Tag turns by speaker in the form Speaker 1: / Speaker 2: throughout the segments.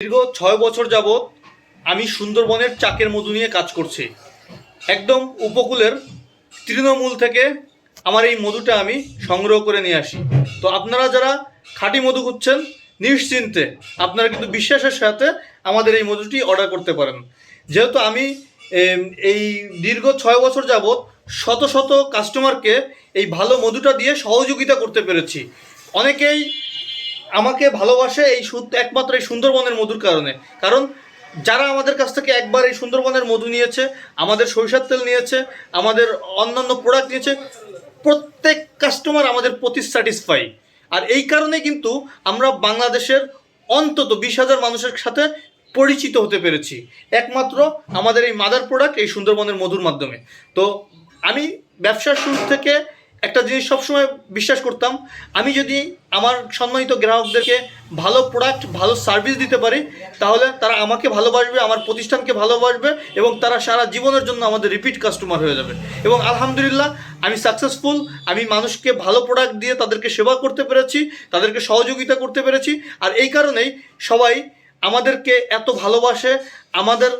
Speaker 1: দীর্ঘ ছয় বছর যাবৎ আমি সুন্দরবনের চাকের মধু নিয়ে কাজ করছি। একদম উপকূলের তৃণমূল থেকে আমার এই মধুটা আমি সংগ্রহ করে নিয়ে আসি। তো আপনারা যারা খাঁটি মধু খুঁজছেন, নিশ্চিন্তে আপনারা কিন্তু বিশ্বাসের সাথে আমাদের এই মধুটি অর্ডার করতে পারেন। যেহেতু আমি এই দীর্ঘ ছয় বছর যাবৎ শত শত কাস্টমারকে এই ভালো মধুটা দিয়ে সহযোগিতা করতে পেরেছি। অনেকেই আমাকে ভালোবাসে এই একমাত্র এই সুন্দরবনের মধুর কারণে। কারণ যারা আমাদের কাছ থেকে একবার এই সুন্দরবনের মধু নিয়েছে, আমাদের সরিষার তেল নিয়েছে, আমাদের অন্যান্য প্রোডাক্ট নিয়েছে, প্রত্যেক কাস্টমার আমাদের প্রতি স্যাটিসফাই আর এই কারণে কিন্তু আমরা বাংলাদেশের অন্তত বিশ হাজার মানুষের সাথে পরিচিত হতে পেরেছি। একমাত্র আমাদের এই মাদার প্রোডাক্ট এই সুন্দরবনের মধুর মাধ্যমে। তো আমি ব্যবসার শুরু থেকে একটা জিনিস সবসময় বিশ্বাস করতাম, আমি যদি আমার সম্মানিত গ্রাহকদেরকে ভালো প্রোডাক্ট ভালো সার্ভিস দিতে পারি, তাহলে তারা আমাকে ভালোবাসবে, আমার প্রতিষ্ঠানকে ভালোবাসবে এবং তারা সারা জীবনের জন্য আমাদের রিপিট কাস্টমার হয়ে যাবে। এবং আলহামদুলিল্লাহ, আমি সাকসেসফুল আমি মানুষকে ভালো প্রোডাক্ট দিয়ে তাদেরকে সেবা করতে পেরেছি, তাদেরকে সহযোগিতা করতে পেরেছি। আর এই কারণেই সবাই আমাদেরকে এত ভালোবাসে। আমাদের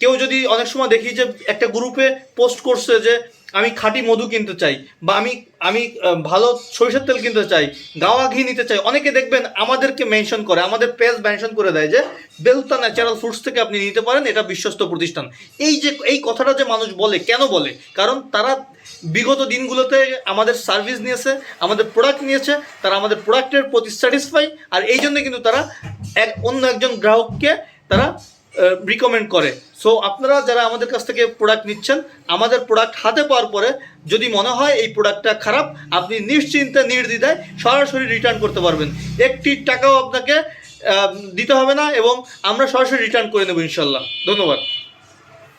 Speaker 1: কেউ যদি অনেক সময় দেখি যে একটা গ্রুপে পোস্ট করছে যে আমি খাঁটি মধু কিনতে চাই বা আমি আমি ভালো সরিষার তেল কিনতে চাই, গাওয়া ঘি নিতে চাই। অনেকে দেখবেন আমাদেরকে মেনশন করে, আমাদের পেজ মেনশন করে দেয় যে, বেলতা ন্যাচারাল ফুডস থেকে আপনি নিতে পারেন, এটা বিশ্বস্ত প্রতিষ্ঠান। এই যে, এই কথাটা যে মানুষ বলে, কেন বলে? কারণ তারা বিগত দিনগুলোতে আমাদের সার্ভিস নিয়েছে, আমাদের প্রোডাক্ট নিয়েছে, তারা আমাদের প্রোডাক্টের প্রতি স্যাটিসফাই আর এই জন্য কিন্তু তারা এক, অন্য একজন গ্রাহককে তারা রিকমেন্ড করে। সো আপনারা যারা আমাদের কাছ থেকে প্রোডাক্ট নিচ্ছেন, আমাদের প্রোডাক্ট হাতে পাওয়ার পরে যদি মনে হয় এই প্রোডাক্টটা খারাপ, আপনি নিশ্চিন্তে নির্দ্বিধায় সরাসরি রিটার্ন করতে পারবেন। একটি টাকাও আপনাকে দিতে হবে না এবং আমরা সরাসরি রিটার্ন করে নেব ইনশাল্লাহ। ধন্যবাদ।